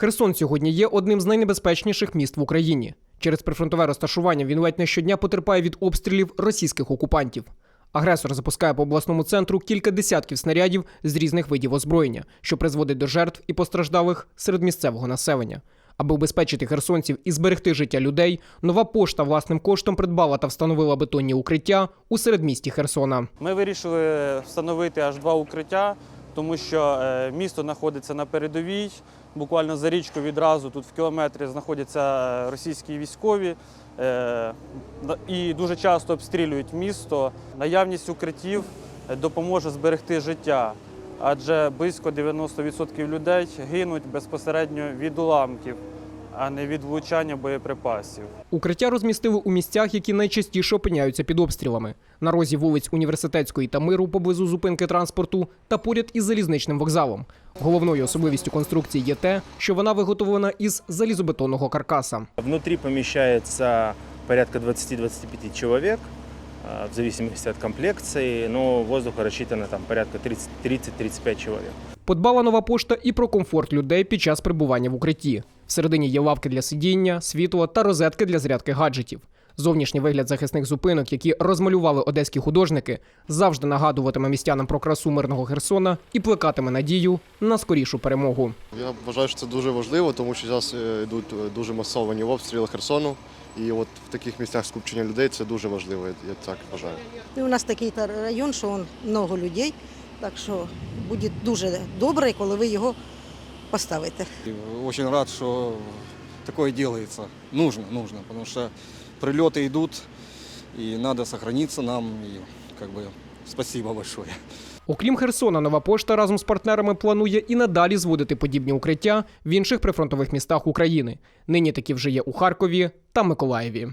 Херсон сьогодні є одним з найнебезпечніших міст в Україні. Через прифронтове розташування він ледь не щодня потерпає від обстрілів російських окупантів. Агресор запускає по обласному центру кілька десятків снарядів з різних видів озброєння, що призводить до жертв і постраждалих серед місцевого населення. Аби убезпечити херсонців і зберегти життя людей, нова пошта власним коштом придбала та встановила бетонні укриття у середмісті Херсона. Ми вирішили встановити аж два укриття, тому що е, місто знаходиться на передовій. Буквально за річку відразу тут в кілометрі знаходяться е, російські військові е, і дуже часто обстрілюють місто. Наявність укриттів допоможе зберегти життя, адже близько 90% людей гинуть безпосередньо від уламків, а не від влучання боєприпасів. Укриття розмістили у місцях, які найчастіше опиняються під обстрілами: на розі вулиць Університетської та Миру поблизу зупинки транспорту та поряд із залізничним вокзалом. Головною особливістю конструкції є те, що вона виготовлена із залізобетонного каркаса. Внутри помещается порядка 20-25 человек, а, в зависимости от комплекции, но воздуха рассчитано там порядка 30 30-35 человек. Подбала нова пошта і про комфорт людей під час перебування в укритті. Всередині є лавки для сидіння, світло та розетки для зарядки гаджетів. Зовнішній вигляд захисних зупинок, які розмалювали одеські художники, завжди нагадуватиме містянам про красу мирного Херсона і плекатиме надію на скорішу перемогу. Я вважаю, що це дуже важливо, тому що зараз е, йдуть е, дуже масовані обстріли Херсону. І от в таких місцях скупчення людей це дуже важливо, я так вважаю. І у нас такий та район, що он много людей, так що буде дуже добре, коли ви його поставите. И Очень рад, что такое делается. Нужно, нужно, потому что прилеты идут, и надо сохраниться нам. И как бы спасибо большое. Окрім Херсона, нова пошта разом з партнерами планує і надалі зводити подібні укриття в інших прифронтових містах України. Нині такі вже є у Харкові та Миколаєві.